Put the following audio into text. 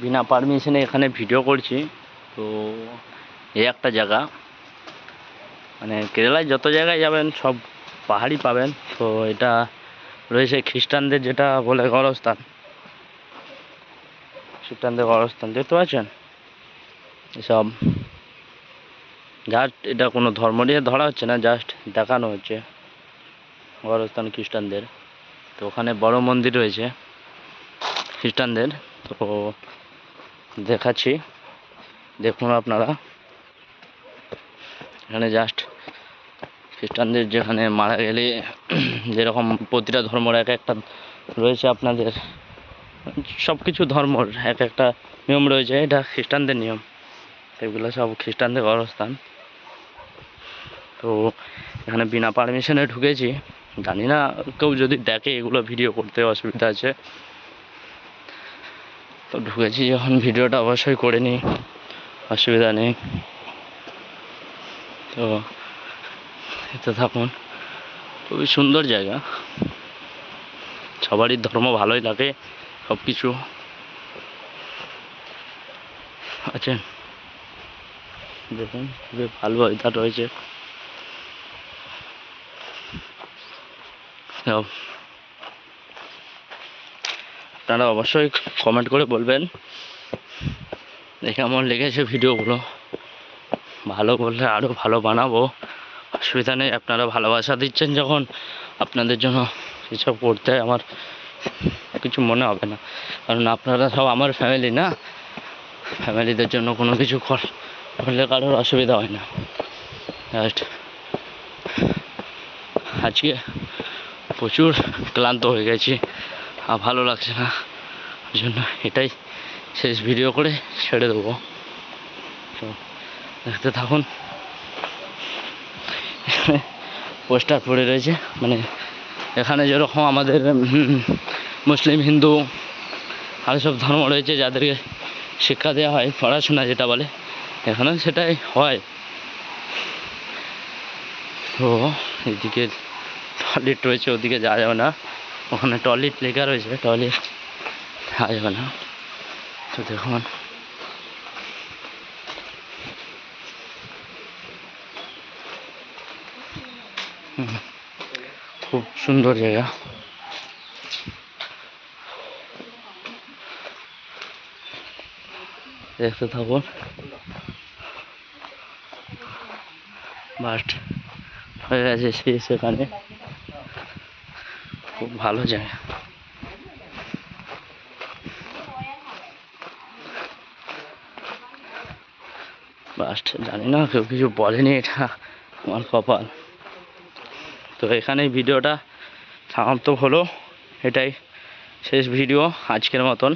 বিনা পারমিশনে এখানে ভিডিও করছি। তো এই একটা জায়গা। মানে কেরালায় যত জায়গায় যাবেন, সব পাহাড়ই পাবেন। তো এটা রয়েছে খ্রিস্টানদের যেটা বলে গড়স্থান খ্রিস্টানদের গড়স্থান দেখতে পাচ্ছেন? এসব। জাস্ট এটা কোনো ধর্ম নিয়ে ধরা হচ্ছে না, জাস্ট দেখানো হচ্ছে। গড়স্থান খ্রিস্টানদের। তো ওখানে বড় মন্দির রয়েছে খ্রিস্টানদের। তো দেখাচ্ছি। দেখুন আপনারা। এখানে জাস্ট খ্রিস্টানদের যেখানে মারা গেলে যেরকম প্রতিটা ধর্মর এক একটা রয়েছে আপনাদের। সব কিছু ধর্মর এক একটা নিয়ম রয়েছে, এটা খ্রিস্টানদের নিয়ম। এগুলো সব খ্রিস্টানদের গড়স্থান তো এখানে বিনা পারমিশনে ঢুকেছি। জানি না, কেউ যদি দেখে এগুলো ভিডিও করতে অসুবিধা আছে। তো ঢুকেছি যখন ভিডিওটা অবশ্যই করে নিই, অসুবিধা নেই। তো এতে থাকুন, খুবই সুন্দর জায়গা। সবারই ধর্ম ভালোই লাগে সব কিছু আছে দেখুন, খুবই ভালো ওয়েদার রয়েছে। আপনারা অবশ্যই কমেন্ট করে বলবেন দেখে আমার লেগেছে ভিডিওগুলো। ভালো করলে আরও ভালো বানাবো। অসুবিধা নেই, আপনারা ভালোবাসা দিচ্ছেন যখন, আপনাদের জন্য এসব করতে আমার কিছু মনে হবে না। কারণ আপনারা সব আমার ফ্যামিলি না। ফ্যামিলিদের জন্য কোনো কিছু করলে কারোর অসুবিধা হয় না। জাস্ট আজকে প্রচুর ক্লান্ত হয়ে গেছি। আর ভালো লাগছে না। জন্য এটাই শেষ ভিডিও করে ছেড়ে দেবো। তো দেখতে থাকুন। পোস্টার পড়ে রয়েছে। মানে এখানে যেরকম আমাদের মুসলিম, হিন্দু আরও সব ধর্ম রয়েছে যাদেরকে শিক্ষা দেওয়া হয়, পড়াশোনা যেটা বলে, এখানেও সেটাই হয়। তো এদিকে টয়লেট রয়েছে, ওদিকে যাওয়া যাবে না। ওখানে টয়লেট লেখা রয়েছে টয়লেট যাবে না। তো দেখুন খুব সুন্দর জায়গা। দেখতে থাকুন বাট হয়ে গেছে সেখানে। খুব ভালো জায়গা। বাস্ট জানি না, কেউ কিছু বলেনি এটা আমার কপাল। তো এখানে ভিডিওটা সমাপ্ত হলো, এটাই শেষ ভিডিও আজকের মতন।